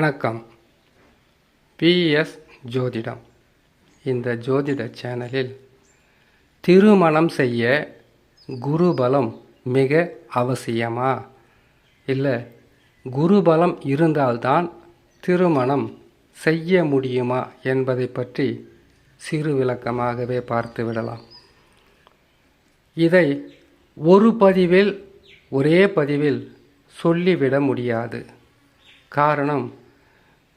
வணக்கம். பிஎஸ் ஜோதிடம். இந்த ஜோதிட சேனலில் திருமணம் செய்ய குருபலம் மிக அவசியமா? இல்லை குருபலம் இருந்தால்தான் திருமணம் செய்ய முடியுமா என்பதை பற்றி சிறு விளக்கமாகவே பார்த்து விடலாம். இதை ஒரு பதிவில் ஒரே பதிவில் சொல்லிவிட முடியாது. காரணம்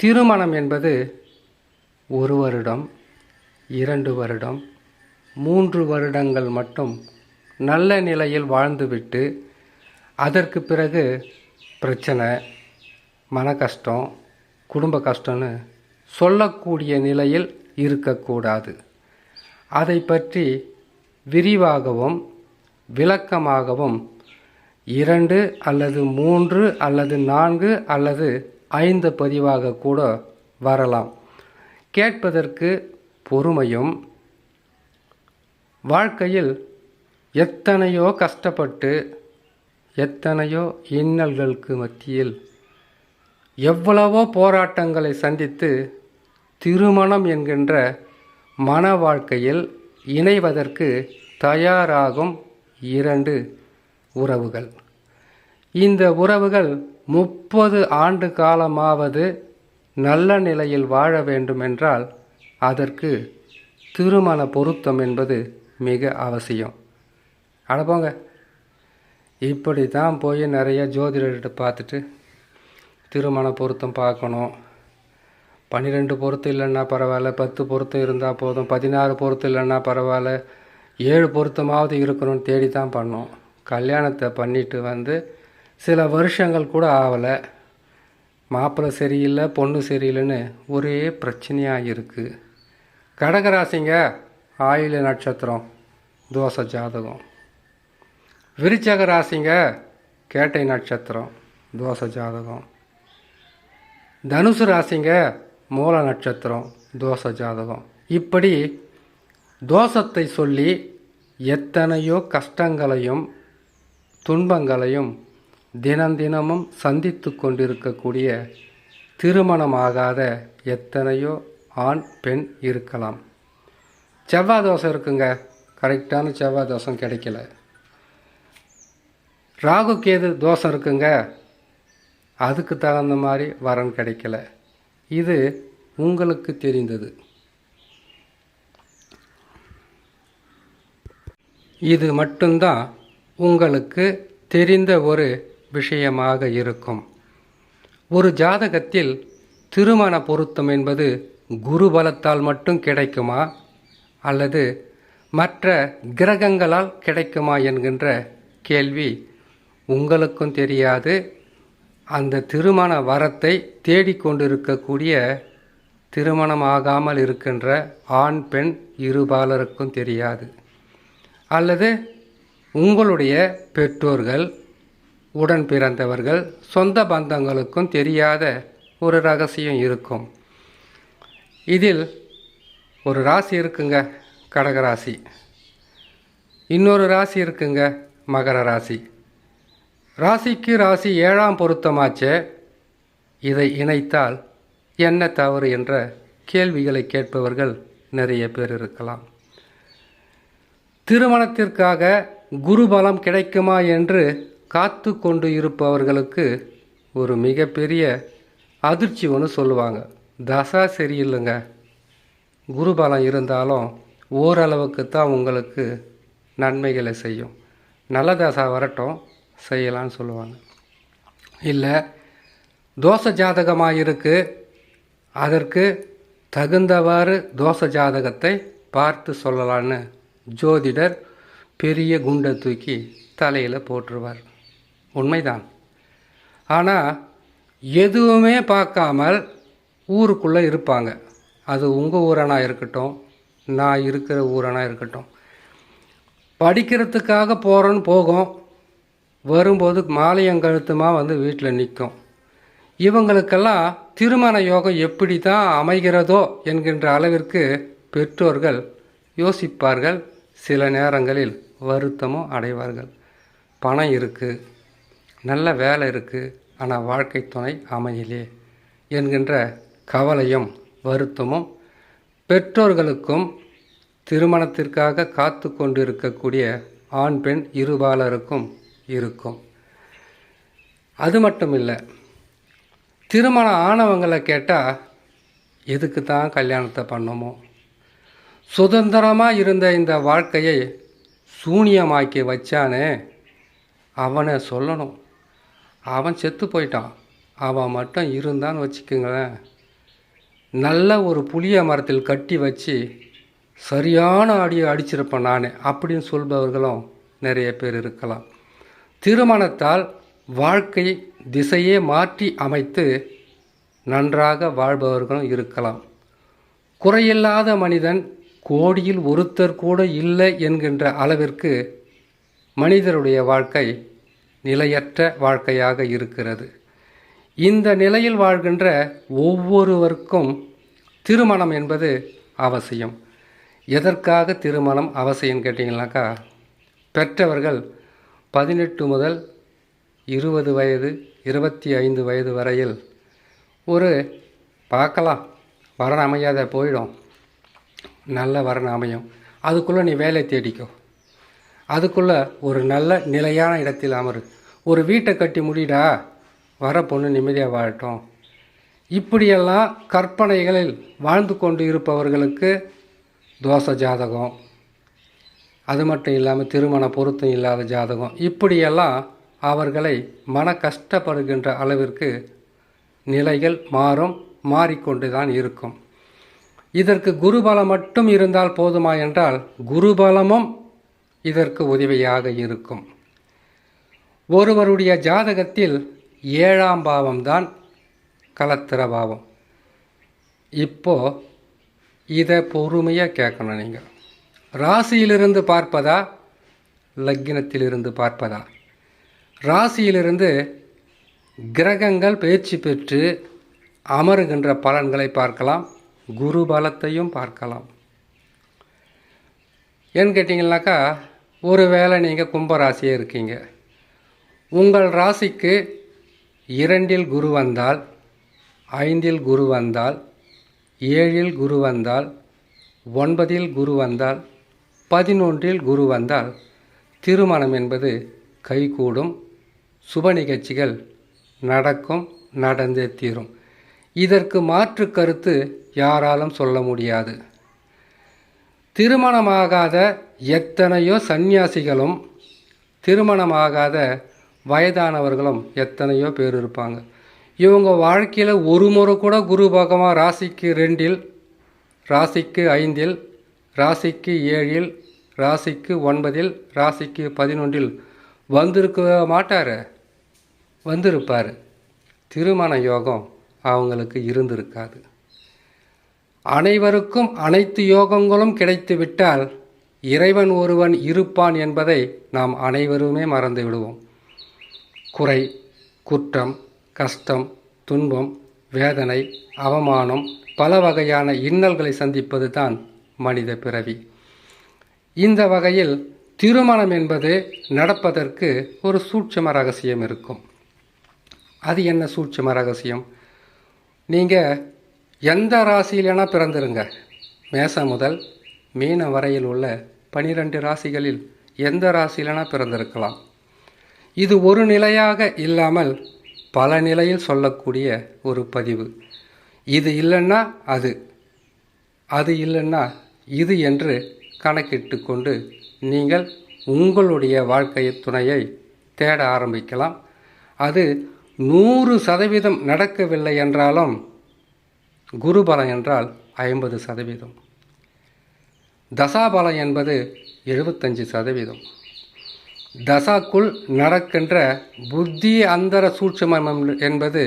திருமணம் என்பது ஒரு வருடம் இரண்டு வருடம் மூன்று வருடங்கள் மட்டும் நல்ல நிலையில் வாழ்ந்துவிட்டு அதற்கு பிறகு பிரச்சனை மன கஷ்டம் குடும்ப கஷ்டம்னு சொல்லக்கூடிய நிலையில் இருக்கக்கூடாது. அதை பற்றி விரிவாகவும் விளக்கமாகவும் இரண்டு அல்லது மூன்று அல்லது நான்கு அல்லது ஐந்து பதிவாக கூட வரலாம். கேட்பதற்கு பொறுமையும் வாழ்க்கையில் எத்தனையோ கஷ்டப்பட்டு எத்தனையோ இன்னல்களுக்கு மத்தியில் எவ்வளவோ போராட்டங்களை சந்தித்து திருமணம் என்கின்ற மன வாழ்க்கையில் இணைவதற்கு தயாராகும் இரண்டு உறவுகள். இந்த உறவுகள் முப்பது ஆண்டு காலமாவது நல்ல நிலையில் வாழ வேண்டுமென்றால் அதற்கு திருமண பொருத்தம் என்பது மிக அவசியம். அடப்போங்க இப்படி தான் போய் நிறைய ஜோதிடர்கிட்ட பார்த்துட்டு திருமண பொருத்தம் பார்க்கணும். பன்னிரெண்டு பொருத்தம் இல்லைன்னா பரவாயில்ல பத்து பொருத்தம் இருந்தால் போதும் பதினாறு பொருத்தம் இல்லைன்னா பரவாயில்ல ஏழு பொருத்தமாவது இருக்கணும்னு தேடி தான் பண்ணோம். கல்யாணத்தை பண்ணிட்டு வந்து சில வருஷங்கள் கூட ஆகலை மாப்பிள்ளை சரியில்லை பொண்ணு சரியில்லைன்னு ஒரே பிரச்சனையாக இருக்குது கடகராசிங்க ஆயில நட்சத்திரம் தோசை ஜாதகம். விருச்சக ராசிங்க கேட்டை நட்சத்திரம் தோசை ஜாதகம். தனுசு ராசிங்க மூல நட்சத்திரம் தோசை ஜாதகம். இப்படி தோஷத்தை சொல்லி எத்தனையோ கஷ்டங்களையும் துன்பங்களையும் தினம் தினமும் சந்தித்து கொண்டிருக்கக்கூடிய திருமணமாகாத எத்தனையோ ஆண் பெண் இருக்கலாம். செவ்வாய் தோசை இருக்குங்க. கரெக்டான செவ்வாய் தோசம் கிடைக்கல. ராகு கேது தோசம் இருக்குங்க. அதுக்கு தகுந்த மாதிரி வரன் கிடைக்கல. இது உங்களுக்கு தெரிந்தது. இது மட்டும்தான் உங்களுக்கு தெரிந்த ஒரு விஷயமாக இருக்கும். ஒரு ஜாதகத்தில் திருமண பொருத்தம் என்பது குரு பலத்தால் மட்டும் கிடைக்குமா? அல்லது மற்ற கிரகங்களால் கிடைக்குமா என்கின்ற கேள்வி உங்களுக்கும் தெரியாது. அந்த திருமண வரத்தை தேடிக்கொண்டிருக்கக்கூடிய திருமணமாகாமல் இருக்கின்ற ஆண் பெண் இருபாலருக்கும் தெரியாது. அல்லது உங்களுடைய பெற்றோர்கள் உடன் பிறந்தவர்கள் சொந்த பந்தங்களுக்கும் தெரியாத ஒரு ரகசியம் இருக்கும். இதில் ஒரு ராசி இருக்குங்க கடகராசி இன்னொரு ராசி இருக்குங்க மகர ராசி. ராசிக்கு ராசி ஏழாம் பொருத்தமாச்சே? இதை இணைத்தால் என்ன தவறு என்ற கேள்விகளை கேட்பவர்கள் நிறைய பேர் இருக்கலாம். திருமணத்திற்காக குருபலம் கிடைக்குமா என்று காத்து கொண்டு இருப்பவர்களுக்கு ஒரு மிகப்பெரிய அதிர்ச்சி ஒன்று சொல்லுவாங்க. தசா சரியில்லைங்க. குருபலம் இருந்தாலும் ஓரளவுக்கு தான் உங்களுக்கு நன்மைகளை செய்யும். நல்ல தசா வரட்டும் செய்யலான்னு சொல்லுவாங்க. இல்லை தோச ஜாதகமாக இருக்குது அதற்கு தகுந்தவாறு தோச ஜாதகத்தை பார்த்து சொல்லலான்னு ஜோதிடர் பெரிய குண்டை தூக்கி தலையில் போட்டுருவார். உண்மைதான். ஆனால் எதுவுமே பார்க்காமல் ஊருக்குள்ளே இருப்பாங்க. அது உங்கள் ஊரனாக இருக்கட்டும் நான் இருக்கிற ஊரனாக இருக்கட்டும். படிக்கிறதுக்காக போகிறோன்னு போகும். வரும்போது மாலையங்கழுத்துமாக வந்து வீட்டில் நிற்கும் இவங்களுக்கெல்லாம் திருமண யோகம் எப்படி தான் அமைகிறதோ என்கின்ற அளவிற்கு பெற்றோர்கள் யோசிப்பார்கள். சில நேரங்களில் வருத்தமும் அடைவார்கள். பணம் இருக்குது நல்ல வேலை இருக்குது ஆனால் வாழ்க்கை துணை அமையலே என்கின்ற கவலையும் வருத்தமும் பெற்றோர்களுக்கும் திருமணத்திற்காக காத்து கொண்டிருக்கக்கூடிய ஆண் பெண் இருபாலருக்கும் இருக்கும். அது மட்டும் இல்லை திருமணம் ஆனவங்களை கேட்டால் எதுக்கு தான் கல்யாணத்தை பண்ணோமோ? சுதந்திரமாக இருந்த இந்த வாழ்க்கையை சூனியமாக்கி வச்சானே அவனை சொல்லணும். அவன் செத்து போயிட்டான். அவன் மட்டும் இருந்தான்னு வச்சுக்கோங்களேன். நல்ல ஒரு புளிய மரத்தில் கட்டி வச்சு சரியான அடியை அடிச்சிருப்பேன் நான். அப்படின்னு சொல்பவர்களும் நிறைய பேர் இருக்கலாம். திருமணத்தால் வாழ்க்கை திசையே மாற்றி அமைத்து நன்றாக வாழ்பவர்களும் இருக்கலாம். குறையில்லாத மனிதன் கோடியில் ஒருத்தர் கூட இல்லை என்கின்ற அளவிற்கு மனிதருடைய வாழ்க்கை நிலையற்ற வாழ்க்கையாக இருக்கிறது. இந்த நிலையில் வாழ்கின்ற ஒவ்வொருவருக்கும் திருமணம் என்பது அவசியம். எதற்காக திருமணம் அவசியம் கேட்டிங்கனாக்கா பெற்றவர்கள் பதினெட்டு முதல் இருபது வயது இருபத்தி ஐந்து வயது வரையில் ஒரு பார்க்கலாம் வரன் அமையாத போயிடும். நல்ல வரன் அமையும். அதுக்குள்ளே நீ வேலை தேடிக்கோ. அதுக்குள்ளே ஒரு நல்ல நிலையான இடத்தில் அமரு. ஒரு வீட்டை கட்டி முடிடா வர பொண்ணு நிம்மதியாக வாழட்டும். இப்படியெல்லாம் கற்பனைகளில் வாழ்ந்து கொண்டு இருப்பவர்களுக்கு தோசை ஜாதகம். அது மட்டும் இல்லாமல் திருமண பொருத்தம் இல்லாத ஜாதகம். இப்படியெல்லாம் அவர்களை மன கஷ்டப்படுகின்ற அளவிற்கு நிலைகள் மாறும் மாறிக்கொண்டு தான் இருக்கும். இதற்கு குருபலம் மட்டும் இருந்தால் போதுமா என்றால் குருபலமும் இதற்கு உதவியாக இருக்கும். ஒருவருடைய ஜாதகத்தில் ஏழாம் பாவம்தான் கலத்திர பாவம். இப்போ இதை பொறுமையாக கேட்கணும் நீங்கள் ராசியிலிருந்து பார்ப்பதா? லக்னத்திலிருந்து பார்ப்பதா? ராசியிலிருந்து கிரகங்கள் பயிற்சி பெற்று அமருகின்ற பலன்களை பார்க்கலாம். குரு பலத்தையும் பார்க்கலாம். ஏன்னு கேட்டிங்கனாக்கா ஒரு வேளை நீங்கள் கும்பராசியே இருக்கீங்க. உங்கள் ராசிக்கு இரண்டில் குரு வந்தால் ஐந்தில் குரு வந்தால் ஏழில் குரு வந்தால் ஒன்பதில் குரு வந்தால் பதினொன்றில் குரு வந்தால் திருமணம் என்பது கைகூடும். சுப நிகழ்ச்சிகள் நடக்கும் நடந்தே தீரும். இதற்கு மாற்று கருத்து யாராலும் சொல்ல முடியாது. திருமணமாகாத எத்தனையோ சந்நியாசிகளும் திருமணமாகாத வயதானவர்களும் எத்தனையோ பேர் இருப்பாங்க. இவங்க வாழ்க்கையில் ஒரு முறை கூட குரு பகவான் ராசிக்கு ரெண்டில் ராசிக்கு ஐந்தில் ராசிக்கு ஏழில் ராசிக்கு ஒன்பதில் ராசிக்கு பதினொன்றில் வந்திருக்க மாட்டார். வந்திருப்பார். திருமண யோகம் அவங்களுக்கு இருந்திருக்காது. அனைவருக்கும் அனைத்து யோகங்களும் கிடைத்து விட்டால் இறைவன் ஒருவன் இருப்பான் என்பதை நாம் அனைவருமே மறந்து விடுவோம் குறை குற்றம் கஷ்டம் துன்பம் வேதனை அவமானம் பல வகையான இன்னல்களை சந்திப்பது தான் மனித பிறவி. இந்த வகையில் திருமணம் என்பது நடப்பதற்கு ஒரு சூட்சம ரகசியம் இருக்கும். அது என்ன சூட்சம ரகசியம்? நீங்கள் எந்த ராசியிலனா பிறந்திருங்க. மேசம் முதல் மீனம் வரையில் உள்ள பனிரெண்டு ராசிகளில் எந்த ராசியிலனா பிறந்திருக்கலாம். இது ஒரு நிலையாக இல்லாமல் பல நிலையில் சொல்லக்கூடிய ஒரு பதிவு. இது இல்லைன்னா அது. அது இல்லைன்னா இது என்று கணக்கிட்டு கொண்டு நீங்கள் உங்களுடைய வாழ்க்கை துணையை தேட ஆரம்பிக்கலாம். அது நூறு சதவீதம் நடக்கவில்லை என்றாலும் குருபலம் என்றால் ஐம்பது சதவீதம். தசாபலம் என்பது எழுபத்தஞ்சு சதவீதம். தசாக்குள் நடக்கின்ற புத்தி அந்தர சூட்சமம் என்பது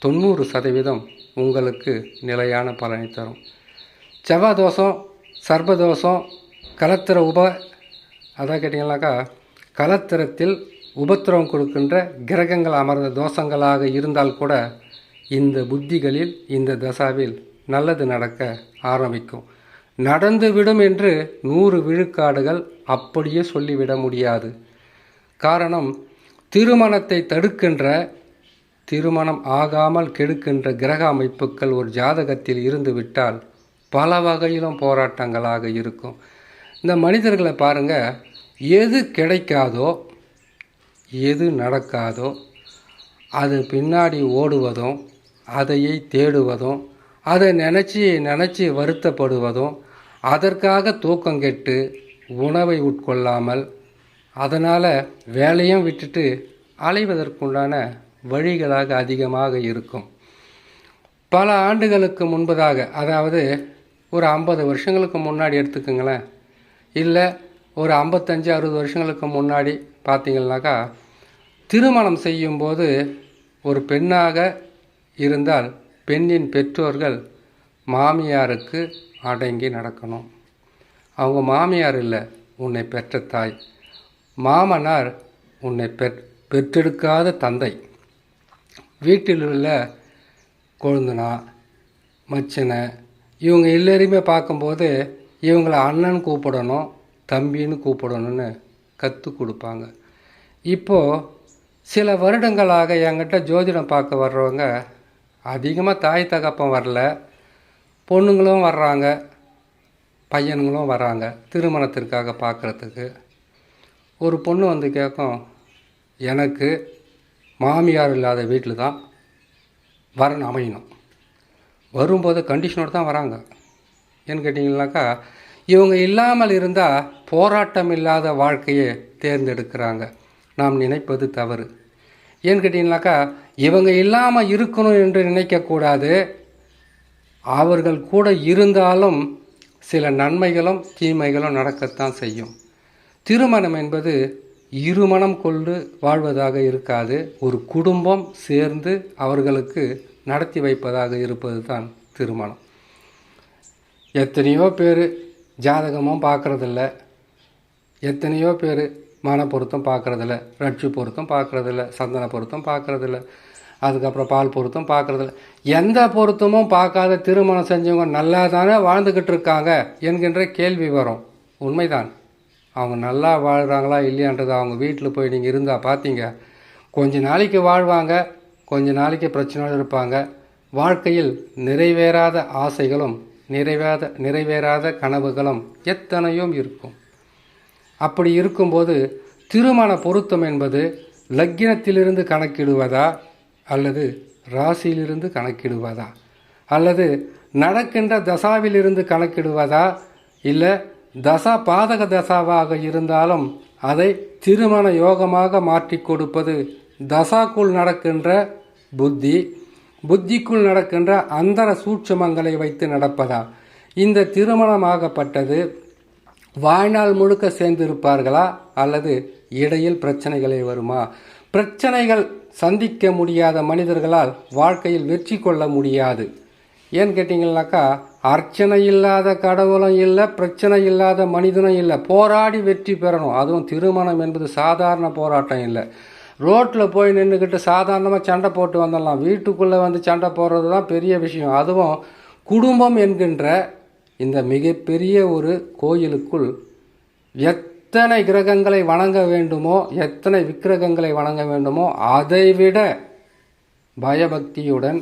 தொண்ணூறு சதவீதம் உங்களுக்கு நிலையான பலனை தரும். செவ்வாதோஷம் சர்பதோஷம் கலத்திர உப அதான் கேட்டிங்கனாக்கா கலத்திரத்தில் உபத்திரவம் கொடுக்கின்ற கிரகங்கள் அமர்ந்த தோஷங்களாக இருந்தால் கூட இந்த புத்திகளில் இந்த தசாவில் நல்லது நடக்க ஆரம்பிக்கும். நடந்துவிடும் என்று நூறு விழுக்காடுகள் அப்படியே சொல்லிவிட முடியாது. காரணம் திருமணத்தை தடுக்கின்ற திருமணம் ஆகாமல் கெடுக்கின்ற கிரக அமைப்புகள் ஒரு ஜாதகத்தில் இருந்துவிட்டால் பல வகையிலும் போராட்டங்களாக இருக்கும். இந்த மனிதர்களை பாருங்கள் எது கிடைக்காதோ எது நடக்காதோ அது பின்னாடி ஓடுவதும் அதையை தேடுவதும் அதை நினச்சி நினச்சி வருத்தப்படுவதும் அதற்காக தூக்கம் கெட்டு உணவை உட்கொள்ளாமல் அதனால் வேலையும் விட்டுட்டு அலைவதற்குண்டான வழிகளாக அதிகமாக இருக்கும். பல ஆண்டுகளுக்கு முன்பதாக அதாவது ஒரு ஐம்பது வருஷங்களுக்கு முன்னாடி எடுத்துக்கோங்களேன். இல்லை ஒரு ஐம்பத்தஞ்சு அறுபது வருஷங்களுக்கு முன்னாடி பார்த்தீங்கன்னாக்கா திருமணம் செய்யும்போது ஒரு பெண்ணாக இருந்தால் பெண்ணின் பெற்றோர்கள் மாமியாருக்கு அடங்கி நடக்கணும். அவங்க மாமியார் இல்லை உன்னை பெற்ற தாய். மாமனார் உன்னை பெற் பெற்றெடுக்காத தந்தை. வீட்டில் உள்ள கொழுந்தனா மச்சனை இவங்க எல்லோரையுமே பார்க்கும்போது இவங்களை அண்ணன் கூப்பிடணும் தம்பின்னு கூப்பிடணும்னு கற்றுக் கொடுப்பாங்க. இப்போது சில வருடங்களாக என்கிட்ட ஜோதிடம் பார்க்க வர்றவங்க அதிகமாக தாய் தகப்பன் வரல. பொண்ணுங்களும் வர்றாங்க. பையனுங்களும் வராங்க திருமணத்திற்காக பார்க்குறதுக்கு ஒரு பொண்ணு வந்து கேட்கும் எனக்கு மாமியார் இல்லாத வீட்டில் தான் வரன் அமையணும். வரும்போது கண்டிஷனோடு தான் வராங்க. ஏன்னு கேட்டிங்கனாக்கா இவங்க இல்லாமல் இருந்தால் போராட்டம் இல்லாத வாழ்க்கையை தேர்ந்தெடுக்கிறாங்க. நாம் நினைப்பது தவறு. ஏன்னு கேட்டிங்கனாக்கா இவங்க இல்லாமல் இருக்கணும் என்று நினைக்கக்கூடாது. அவர்கள் கூட இருந்தாலும் சில நன்மைகளும் தீமைகளும் நடக்கத்தான் செய்யும். திருமணம் என்பது இருமணம் கொண்டு வாழ்வதாக இருக்காது. ஒரு குடும்பம் சேர்ந்து அவர்களுக்கு நடத்தி வைப்பதாக இருப்பது தான் திருமணம். எத்தனையோ பேர் ஜாதகமும் பார்க்குறதில்ல. எத்தனையோ பேர் மன பொருத்தம் பார்க்குறதில்ல ரட்சி பொருத்தம் பார்க்குறதில்ல சந்தன பொருத்தம் பார்க்குறதில்ல அதுக்கப்புறம் பால் பொருத்தம் பார்க்குறதில்ல. எந்த பொருத்தமும் பார்க்காத திருமணம் செஞ்சவங்க நல்லா தானே வாழ்ந்துக்கிட்டு இருக்காங்க என்கின்ற கேள்வி வரும். உண்மைதான். அவங்க நல்லா வாழ்கிறாங்களா இல்லையான்றது அவங்க வீட்டில் போய் நீங்கள் இருந்தால் பார்த்தீங்க. கொஞ்ச நாளைக்கு வாழ்வாங்க கொஞ்ச நாளைக்கு பிரச்சனையோடு இருப்பாங்க. வாழ்க்கையில் நிறைவேறாத ஆசைகளும் நிறைவேறாத நிறைவேறாத கனவுகளும் எத்தனையும் இருக்கும். அப்படி இருக்கும்போது திருமண பொருத்தம் என்பது லக்கினத்திலிருந்து கணக்கிடுவதா அல்லது ராசியிலிருந்து கணக்கிடுவதா? அல்லது நடக்கின்ற தசாவிலிருந்து கணக்கிடுவதா? இல்லை தசா பாதக தசாவாக இருந்தாலும் அதை திருமண யோகமாக மாற்றி கொடுப்பது தசாக்குள் நடக்கின்ற புத்தி புத்திக்குள் நடக்கின்ற அந்தர சூட்சுமங்களை வைத்து நடப்பதா? இந்த திருமணமாகப்பட்டது வாழ்நாள் முழுக்க சேர்ந்து இருப்பார்களா அல்லது இடையில் பிரச்சனைகளே வருமா? பிரச்சனைகள் சந்திக்க முடியாத மனிதர்களால் வாழ்க்கையில் வெற்றி கொள்ள முடியாது. ஏன்னு கேட்டிங்கன்னாக்கா அர்ச்சனை இல்லாத கடவுளும் இல்லை பிரச்சனை இல்லாத மனிதனும் இல்லை. போராடி வெற்றி பெறணும். அதுவும் திருமணம் என்பது சாதாரண போராட்டம் இல்லை. ரோட்டில் போய் நின்றுக்கிட்டு சாதாரணமாக சண்டை போட்டு வந்துடலாம். வீட்டுக்குள்ளே வந்து சண்டை போடுறது தான் பெரிய விஷயம். அதுவும் குடும்பம் என்கின்ற இந்த மிகப்பெரிய ஒரு கோயிலுக்குள் எத்தனை கிரகங்களை வணங்க வேண்டுமோ எத்தனை விக்கிரகங்களை வணங்க வேண்டுமோ அதைவிட பயபக்தியுடன்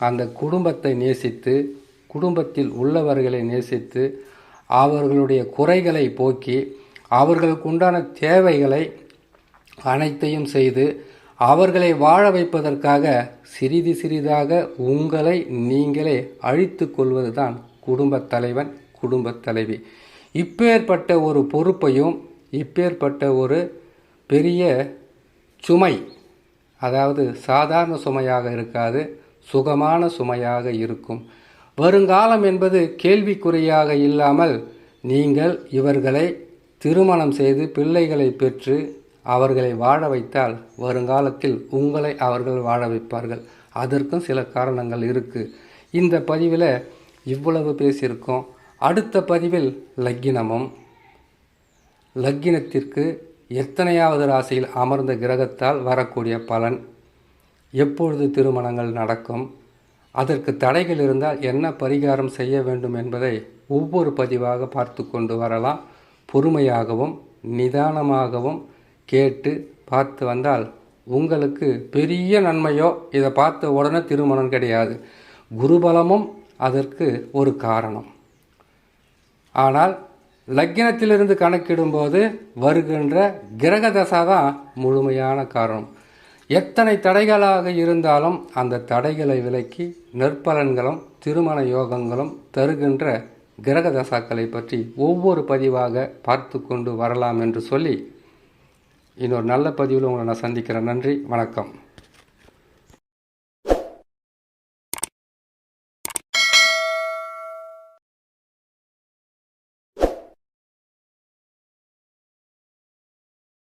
அந்த குடும்பத்தை நேசித்து குடும்பத்தில் உள்ளவர்களை நேசித்து அவர்களுடைய குறைகளை போக்கி அவர்களுக்கு உண்டான தேவைகளை அனைத்தையும் செய்து அவர்களை வாழ வைப்பதற்காக சிறிது சிறிதாக உங்களை நீங்களே அழித்து கொள்வது தான் குடும்பத் தலைவன் குடும்பத் தலைவி இப்பேற்பட்ட ஒரு பொறுப்பையும் இப்பேற்பட்ட ஒரு பெரிய சுமை அதாவது சாதாரண சுமையாக இருக்காது சுகமான சுமையாக இருக்கும். வருங்காலம் என்பது கேள்விக்குறியாக இல்லாமல் நீங்கள் இவர்களை திருமணம் செய்து பிள்ளைகளை பெற்று அவர்களை வாழ வைத்தால் வருங்காலத்தில் உங்களை அவர்கள் வாழ வைப்பார்கள். அதற்கும் சில காரணங்கள் இருக்குது இந்த பதிவில் இவ்வளவு பேசியிருக்கோம். அடுத்த பதிவில் லக்கினமும் லக்கினத்திற்கு எத்தனையாவது ராசியில் அமர்ந்த கிரகத்தால் வரக்கூடிய பலன்? எப்பொழுது திருமணங்கள் நடக்கும்? அதற்கு தடைகள் இருந்தால் என்ன பரிகாரம் செய்ய வேண்டும் என்பதை ஒவ்வொரு பதிவாக பார்த்து கொண்டு வரலாம். பொறுமையாகவும் நிதானமாகவும் கேட்டு பார்த்து வந்தால் உங்களுக்கு பெரிய நன்மையோ இதை பார்த்த உடனே திருமணம் கிடையாது. குருபலமும் அதற்கு ஒரு காரணம். ஆனால் லக்கினத்திலிருந்து கணக்கிடும்போது வருகின்ற கிரக தசா தான் முழுமையான காரணம். எத்தனை தடைகளாக இருந்தாலும் அந்த தடைகளை விலக்கி நற்பலன்களும் திருமண யோகங்களும் தருகின்ற கிரக தசாக்களை பற்றி ஒவ்வொரு பதிவாக பார்த்து கொண்டு வரலாம் என்று சொல்லி இன்னொரு நல்ல பதிவில் உங்களை நான் சந்திக்கிறேன். நன்றி வணக்கம்.